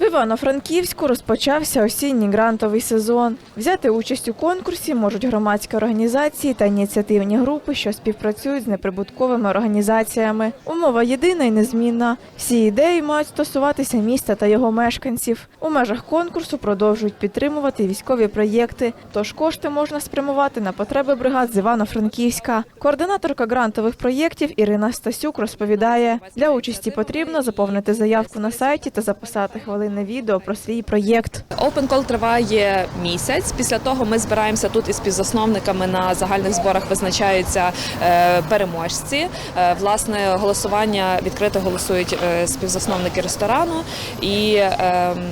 В Івано-Франківську розпочався осінній грантовий сезон. Взяти участь у конкурсі можуть громадські організації та ініціативні групи, що співпрацюють з неприбутковими організаціями. Умова єдина і незмінна. Всі ідеї мають стосуватися міста та його мешканців. У межах конкурсу продовжують підтримувати військові проєкти, тож кошти можна спрямувати на потреби бригад з Івано-Франківська. Координаторка грантових проєктів Ірина Стасюк розповідає, для участі потрібно заповнити заявку на сайті та записати хвилинне відео про свій проєкт. Open Call триває місяць. Після того ми збираємося тут із співзасновниками на загальних зборах. Визначаються е, переможці. Е, власне, голосування відкрито голосують е, співзасновники ресторану і. ем,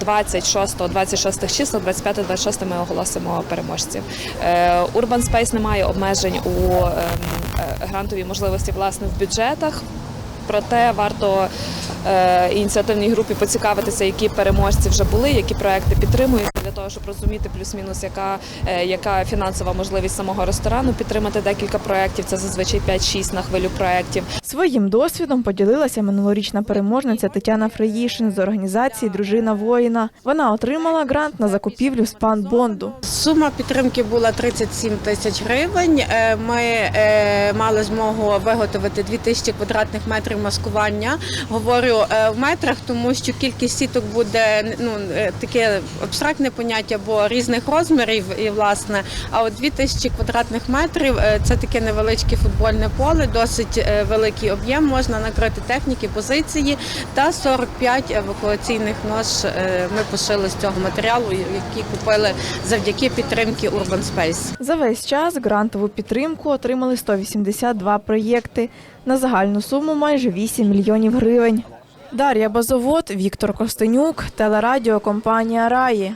26, 26 числа, 25, 26 ми оголосимо переможців. Urban Space не має обмежень у ем, грантовій можливості власне в бюджетах. Проте варто ініціативній групі поцікавитися, які переможці вже були, які проекти підтримують для того, щоб розуміти плюс-мінус, яка, е, яка фінансова можливість самого ресторану підтримати декілька проєктів. Це зазвичай 5-6 на хвилю проєктів. Своїм досвідом поділилася минулорічна переможниця Тетяна Фреїшин з організації Дружина воїна. Вона отримала грант на закупівлю спан-бонду. Сума підтримки була 37 тисяч гривень. Е, Ми е, мали змогу виготовити 2 тисячі квадратних метрів маскування. Говорю е, в метрах, тому що кількість сіток буде ну таке абстрактне поняття, бо різних розмірів і власне. А от 2 тисячі квадратних метрів це таке невеличке футбольне поле, досить е, великий об'єм. Можна накрити техніки, позиції та 45 евакуаційних нож. е, Ми пошили з цього матеріалу, які купили завдяки підтримки Urban Space. За весь час грантову підтримку отримали 182 проєкти на загальну суму майже 8 мільйонів гривень. Дар'я Базовод, Віктор Костенюк, телерадіокомпанія Раї.